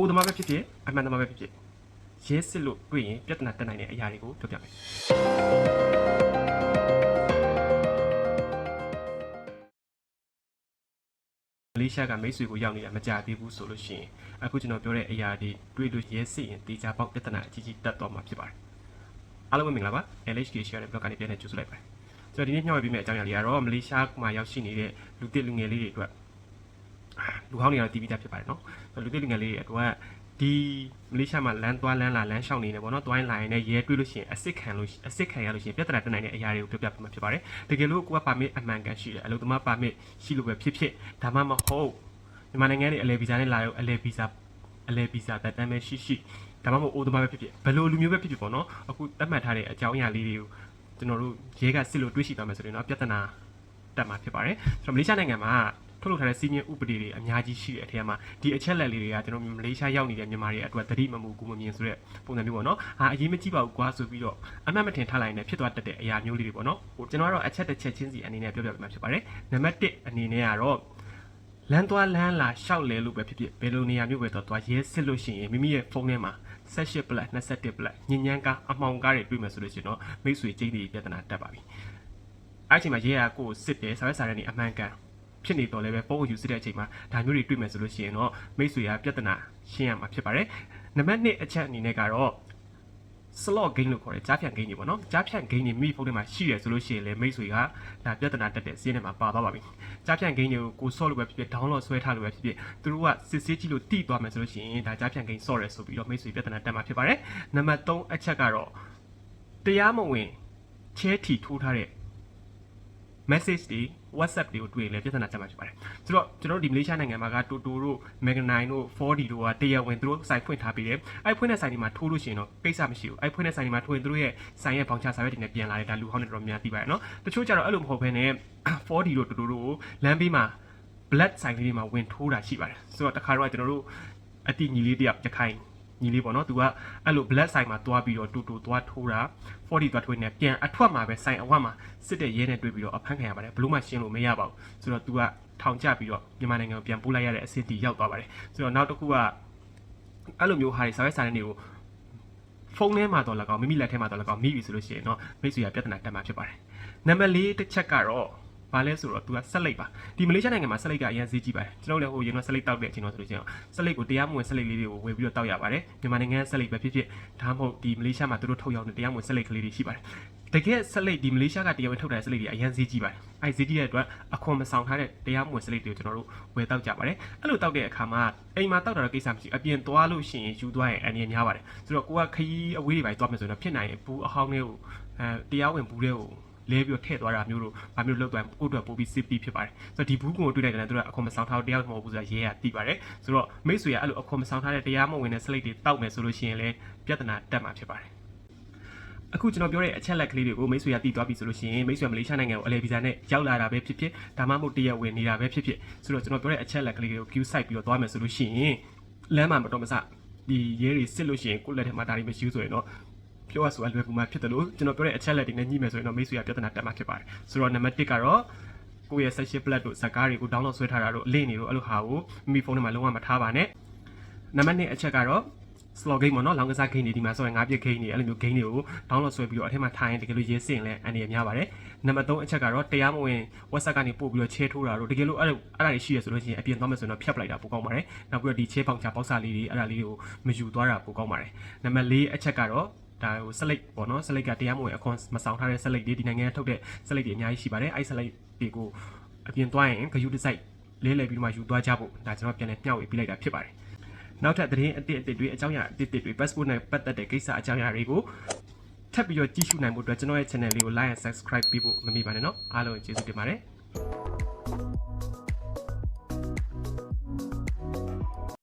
အိုသမားပဲဖြစ်ဖြစ်အမှန်သမားပဲဖြစ်ဖြစ်ရဲစစ်လို့တွေ့ရင်ပြဿနာတက်နိုင်တဲ့အရာတွေကိုပြောပြမယ်မလေးရှားကမိတ်ဆွေကိုရောက်နေတာမကြသေးဘူးဆိုလို့ရှိရင်အခုကျွန်တော်ပြောတဲ့အရာတွေတွေ့လို့ရဲစစ်ရင်တေချာပေါက်ပြဿနာအကြီးကြီးတက်သွားမှာဖြစ်ပါတယ်အားလုံးပဲမင်္ဂလာပါ LHK share တဲ့ blog ကနေပြန်လည်ကြိုဆိုလိုက်ပါတယ်ကျွန်တော်ဒီနေ့ညှောက်ပေးမယ့်အကြောင်းအရာလေးကတော့မလေးရှားမှာရောက်ရှိနေတဲ့လူတစ်လူငယ်လေးတွေအတွက် လူဟောင်းတွေကတော့တီးပြီးသားဖြစ်ပါတယ်နော်ဆိုတော့လူသစ်လူငယ်လေးတွေအတွက်ဒီမလေးရှားမှာလမ်းသွားလမ်းလာလမ်းလျှောက်နေတယ်ပေါ့နော်တွိုင်းလိုင်းနဲ့ရဲတွေးလို့ရှိရင်အစ်စ်ခံလို့အစ်စ်ခံရလို့ရှိရင်ပြဿနာတက်နိုင်တဲ့အရာတွေကိုပြောပြပေးမှာဖြစ်ပါတယ်တကယ်လို့ကိုကပါမစ်အမှန်ကန်ရှိတယ်အလုပ်သမားပါမစ်ရှိလို့ပဲဖြစ်ဖြစ်ဒါမှမဟုတ်မြန်မာနိုင်ငံရဲ့အလဲဗီဇာနဲ့လာရောအလဲဗီဇာအလဲဗီဇာတက်တမ်းပဲရှိရှိဒါမှမဟုတ်အိုသမားပဲဖြစ်ဖြစ်ဘယ်လိုလူမျိုးပဲဖြစ်ဖြစ်ပေါ့နော်အခုသတ်မှတ်ထားတဲ့အကြောင်းအရာလေးတွေကိုကျွန်တော်တို့ရဲကစစ်လို့တွေးရှိသွားမယ်ဆိုရင်တော့ပြဿနာတက်မှာဖြစ်ပါတယ်ဆိုတော့မလေးရှားနိုင်ငံမှာ ထုတ်လုပ်ထားတဲ့စီးမြင့်ဥပဒေတွေအများကြီးရှိတဲ့အထက်မှာဒီအချက်လက်လေးတွေကကျွန်တော်မလေးရှားရောက်နေတဲ့မြန်မာတွေအတွက်သတိမမူကူမမြင်ဆိုတဲ့ပုံစံမျိုးပေါ့နော်။ဟာအရေးမကြီးပါဘူးကွာဆိုပြီးတော့အမှတ်မထင်ထားလိုက်နေဖြစ်သွားတတ်တဲ့အရာမျိုးလေးတွေပေါ့နော်။ဟိုကျွန်တော်ကတော့အချက်တစ်ချက်ချင်းစီအနေနဲ့ပြောပြပေးမှာဖြစ်ပါတယ်။နံပါတ်1အနေနဲ့ကတော့လမ်းသွားလမ်းလာရှောက်လဲလို့ပဲဖြစ်ဖြစ်ဘယ်လိုနေရာမျိုးပဲတော့သွားရဲစစ်လို့ရှိရင်မိမိရဲ့ဖုန်းထဲမှာ18 plus 21 plus ညဉ့်ညမ်းကားအမှောင်ကားတွေတွေ့မယ်ဆိုလို့ရှိရင်တော့မိတ်ဆွေကျိတ်တွေပြဿနာတက်ပါပြီ။အဲ့ဒီအချိန်မှာရဲကကိုယ်စစ်တယ်စာရွက်စာတမ်းတွေအမှန်ကန် ဖြစ်နေတော့လည်းပဲပုံကိုယူစစ်တဲ့အချိန်မှာဒါမျိုးတွေတွေ့မယ်ဆိုလို့ရှိရင်တော့မိတ်ဆွေကပြဿနာရှင်းရမှာဖြစ်ပါတယ်။နံပါတ်1အချက်အနေနဲ့ကတော့ slot game လို့ခေါ်တယ်ကြားဖြန့် game တွေပေါ့နော်ကြားဖြန့် game တွေမိဖုန်းထဲမှာရှိတယ်ဆိုလို့ရှိရင်လည်းမိတ်ဆွေကဒါပြဿနာတက်တဲ့စီးထဲမှာပါသွားပါပြီ။ကြားဖြန့် game တွေကိုကိုဆော့လို့ပဲဖြစ်ဖြစ် download ဆွဲထားလို့ပဲဖြစ်ဖြစ်သူတို့ကစစ်ဆေးကြည့်လို့တိသွားမယ်ဆိုလို့ရှိရင်ဒါကြားဖြန့် game ဆော့ရဲဆိုပြီးတော့မိတ်ဆွေပြဿနာတက်မှာဖြစ်ပါတယ်။နံပါတ်3အချက်ကတော့တရားမဝင်ချဲထီထိုးထားတဲ့ message တွေ WhatsApp တွေကိုတွေ့ရင်လည်းပြဿနာတက်မှာဖြစ်ပါတယ်။ဆိုတော့ကျွန်တော်တို့ဒီမလေးရှားနိုင်ငံမှာက Toto တို့ Mega9 တို့ 4D တို့ကတရားဝင်သူတို့စိုက်ဖွင့်ထားပြီးတယ်။အဲ့ဖွင့်တဲ့ဆိုင်တွေမှာထိုးလို့ရှိရင်တော့ကိစ္စမရှိဘူး။အဲ့ဖွင့်တဲ့ဆိုင်တွေမှာထိုးရင်သူတို့ရဲ့ဆိုင်ရဲ့ဘောင်ချစာရွက်တွေနဲ့ပြန်လာတယ်ဒါလူဟောင်းတွေတော်တော်များများသိပါတယ်နော်။တချို့ကျတော့အဲ့လိုမဟုတ်ဘဲနဲ့ 4D တို့ Toto တို့ကိုလမ်းဘေးမှာ black ဆိုင်လေးတွေမှာဝင်ထိုးတာရှိပါတယ်။ဆိုတော့တခါတော့ကျွန်တော်တို့အတိညီလေးတယောက်ရခိုင် ညီလေးပေါ့နော်။ तू ကအဲ့လို black ဆိုင်မှာတွားပြီးတော့တူတူတွားထိုးတာ40တွားထိုးနေပြန်အထွက်မှာပဲဆိုင်အဝတ်မှာစစ်တဲ့ရဲနဲ့တွေ့ပြီးတော့အဖမ်းခံရပါတယ်ဘလို့မှရှင်းလို့မရပါဘူး။ဆိုတော့ तू ကထောင်ကျပြီးတော့မြန်မာနိုင်ငံကိုပြန်ပို့လိုက်ရတဲ့အဆင့်တီရောက်သွားပါတယ်။ဆိုတော့နောက်တစ်ခုကအဲ့လိုမျိုးဟာတွေစာရွက်စာတမ်းတွေကိုဖုန်းထဲမှာတော့လည်းကောင်းမိမိလက်ထဲမှာတော့လည်းကောင်းမိပြီဆိုလို့ရှိရင်တော့မိတ်ဆွေကပြဿနာတက်မှာဖြစ်ပါတယ်။နံပါတ်၄တစ်ချက်ကတော့ ဘာလဲဆိုတော့ तू ကဆက်လိပ်ပါဒီမလေးရှားနိုင်ငံမှာဆက်လိပ်ကအရင်ဈေးကြီးပါတယ်ကျွန်တော်လည်းဟိုရင်တော့ဆက်လိပ်တောက်တဲ့အချိန်တော့ဆိုလို့ရှိရင်ဆက်လိပ်ကိုတရားမဝင်ဆက်လိပ်လေးတွေကိုဝယ်ပြီးတော့တောက်ရပါတယ်မြန်မာနိုင်ငံဆက်လိပ်ပဲဖြစ်ဖြစ်ဒါမှမဟုတ်ဒီမလေးရှားမှာသူတို့ထုတ်ရောက်တဲ့တရားမဝင်ဆက်လိပ်ကလေးတွေရှိပါတယ်တကယ်ဆက်လိပ်ဒီမလေးရှားကတရားဝင်ထုတ်တဲ့ဆက်လိပ်တွေအရင်ဈေးကြီးပါတယ်အဲဈေးကြီးတဲ့အတွက်အခွန်မဆောင်ထားတဲ့တရားမဝင်ဆက်လိပ်တွေကိုကျွန်တော်တို့ဝယ်တောက်ကြပါတယ်အဲ့လိုတောက်တဲ့အခါမှာအိမ်မှာတောက်တာတော့ကိစ္စမရှိအပြင်သွားလို့ရှိရင်ယူသွားရင်အန်ရများပါတယ်ဆိုတော့ကိုကခရီးအဝေးတွေပဲသွားမယ်ဆိုရင်တော့ဖြစ်နိုင်ဘူးအဟောင်းလေးကိုအဲတရားဝင်ဘူးတွေကို လဲပြီးတော့ထည့်သွားတာမျိုးတို့ဘာမျိုးလောက်သွားကိုယ့်အတွက်ပို့ပြီး safety ဖြစ်ပါတယ်ဆိုတော့ဒီဘူးကိုတွေ့လိုက်တယ်လည်းသူကအခွန်မဆောင်ထားတရားမဟုတ်ဘူးဆိုတာရဲရသိပါတယ်ဆိုတော့မိတ်ဆွေကအဲ့လိုအခွန်မဆောင်ထားတဲ့တရားမဝင်တဲ့ slate တွေတောက်မယ်ဆိုလို့ရှိရင်လည်းပြဿနာတက်မှာဖြစ်ပါတယ်အခုကျွန်တော်ပြောတဲ့အချက်လက်ကလေးတွေကိုမိတ်ဆွေကတည်သွားပြီဆိုလို့ရှိရင်မိတ်ဆွေကမလေးရှားနိုင်ငံကိုအလဲဗီဇာနဲ့ရောက်လာတာပဲဖြစ်ဖြစ်ဒါမှမဟုတ်တရက်ဝင်နေတာပဲဖြစ်ဖြစ်ဆိုတော့ကျွန်တော်ပြောတဲ့အချက်လက်ကလေးတွေကို queue site ပြီးတော့သွားမယ်ဆိုလို့ရှိရင်လမ်းမှာမတော်မဆဒီရဲတွေစစ်လို့ရှိရင်ကိုယ့်လက်ထဲမှာဒါတွေမရှိဘူးဆိုရင်တော့ ပြောရဆိုအလွယ်ကူမှဖြစ်တယ်လို့ကျွန်တော်ပြောတဲ့အချက်လက်တွေနဲ့ညှိမယ်ဆိုရင်တော့မိတ်ဆွေကပြဿနာတက်မှာဖြစ်ပါတယ်ဆိုတော့နံပါတ်1ကတော့ကိုယ့်ရဲ့ session plat တို့ဇာတ်ကားတွေကို download ဆွဲထားတာတို့အလင့်တွေတို့အဲ့လိုဟာကိုမိမိဖုန်းထဲမှာလုံးဝမထားပါနဲ့နံပါတ်2အချက်ကတော့ slot game ပေါ့နော်လောင်းကစား game တွေဒီမှာဆိုရင်ငါးပြစ် game တွေအဲ့လိုမျိုး game တွေကို download ဆွဲပြီးတော့အထက်မှာထားရင်တကယ်လို့ရေးစင်လဲအန်ဒီရများပါတယ်နံပါတ်3အချက်ကတော့တရားမဝင် WhatsApp ကနေပို့ပြီးတော့ share ထိုးတာတို့တကယ်လို့အဲ့လိုအဲ့ဒါတွေရှိရဆိုလို့ရှိရင်အပြင်သွားမယ်ဆိုရင်တော့ဖြတ်ပလိုက်တာပိုကောင်းပါတယ်နောက်ပြီးတော့ဒီ share ပေါင်ချပေါက်စာလေးတွေအဲ့ဒါလေးတွေကိုမယူသွားတာပိုကောင်းပါတယ်နံပါတ်4အချက်ကတော့ ဒါဟိုဆက်လိုက်ပေါ့နော်ဆက်လိုက်ကတရားမဝင်အခွန်မဆောင်ထားတဲ့ဆက်လိုက်တွေဒီနိုင်ငံကထုတ်တဲ့ဆက်လိုက်တွေအများကြီးရှိပါတယ်အဲ့ဆက်လိုက်တွေကိုအပြင်သွားရင်ဂယူတစ်စိုက်လဲလှယ်ပြီးတော့မှယူသွားကြဖို့ဒါကျွန်တော်ပြန်လဲမျှဝေပေးလိုက်တာဖြစ်ပါတယ်နောက်ထပ်သတင်းအသစ်အသစ်တွေအကြောင်းအရာအသစ်အသစ်တွေ passport နဲ့ပတ်သက်တဲ့ကိစ္စအကြောင်းအရာတွေကိုထပ်ပြီးတော့ကြည့်ရှုနိုင်ဖို့အတွက်ကျွန်တော်ရဲ့ channel လေးကို like and subscribe ပေးဖို့မမေ့ပါနဲ့เนาะအားလုံးကျေးဇူးတင်ပါတယ်